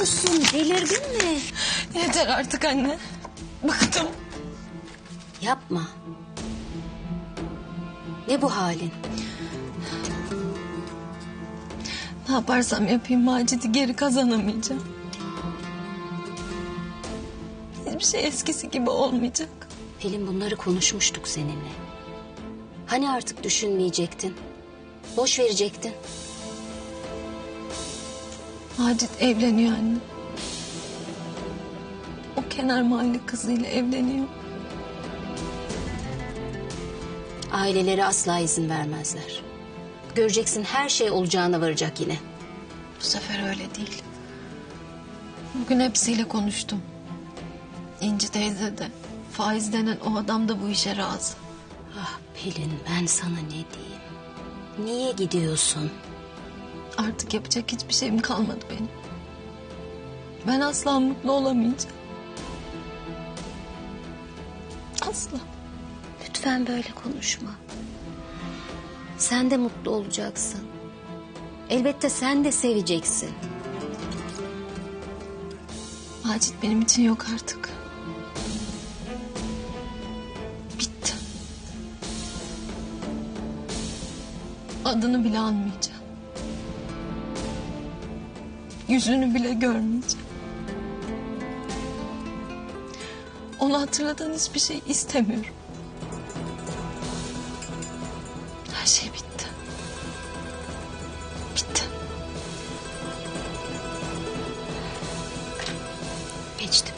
yapıyorsun? Delirdin mi? Yeter artık anne. Bıktım. Yapma. Ne bu halin? Ne yaparsam yapayım Macit'i geri kazanamayacağım. Hiçbir şey eskisi gibi olmayacak. Pelin bunları konuşmuştuk seninle. Hani artık düşünmeyecektin? Boş verecektin. Macit evleniyor anne. O kenar mahalle kızıyla evleniyor. Aileleri asla izin vermezler. Göreceksin her şey olacağına varacak yine. Bu sefer öyle değil. Bugün hepsiyle konuştum. İnci teyze de, Faiz denen o adam da bu işe razı. Ah Pelin ben sana ne diyeyim? Niye gidiyorsun? Artık yapacak hiçbir şeyim kalmadı benim. Ben asla mutlu olamayacağım. Asla. Lütfen böyle konuşma. Sen de mutlu olacaksın. Elbette sen de seveceksin. Macit benim için yok artık. Bitti. Adını bile anmayacağım. Yüzünü bile görmeyeceğim. Onu hatırlatan hiçbir şey istemiyorum. Her şey bitti. Bitti. Geçti